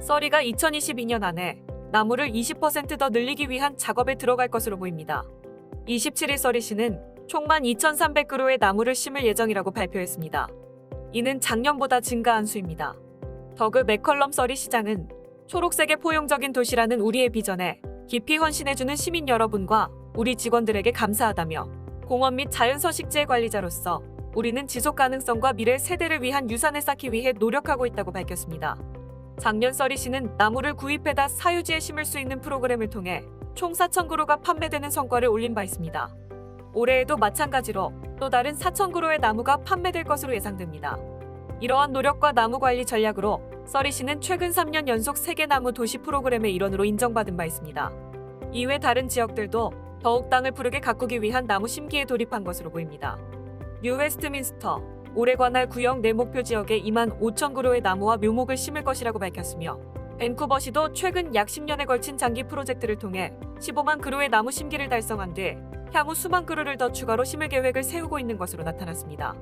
써리가 2022년 안에 나무를 20%더 늘리기 위한 작업에 들어갈 것으로 보입니다. 27일 써리 씨는 총 12,300그루의 나무를 심을 예정이라고 발표했습니다. 이는 작년보다 증가한 수입니다. 더그 맥컬럼 써리 시장은 초록색의 포용적인 도시라는 우리의 비전에 깊이 헌신해주는 시민 여러분과 우리 직원들에게 감사하다며 공원 및 자연 서식지의 관리자로서 우리는 지속 가능성과 미래 세대를 위한 유산을 쌓기 위해 노력하고 있다고 밝혔습니다. 작년 써리 씨는 나무를 구입해다 사유지에 심을 수 있는 프로그램을 통해 총 4,000그루가 판매되는 성과를 올린 바 있습니다. 올해에도 마찬가지로 또 다른 4,000그루의 나무가 판매될 것으로 예상됩니다. 이러한 노력과 나무 관리 전략으로 써리 씨는 최근 3년 연속 세계 나무 도시 프로그램의 일원으로 인정받은 바 있습니다. 이외 다른 지역들도 더욱 땅을 푸르게 가꾸기 위한 나무 심기에 돌입한 것으로 보입니다. 뉴 웨스트민스터 올해 관할 구역 내 목표 지역에 2만 5천 그루의 나무와 묘목을 심을 것이라고 밝혔으며 밴쿠버시도 최근 약 10년에 걸친 장기 프로젝트를 통해 15만 그루의 나무 심기를 달성한 뒤 향후 수만 그루를 더 추가로 심을 계획을 세우고 있는 것으로 나타났습니다.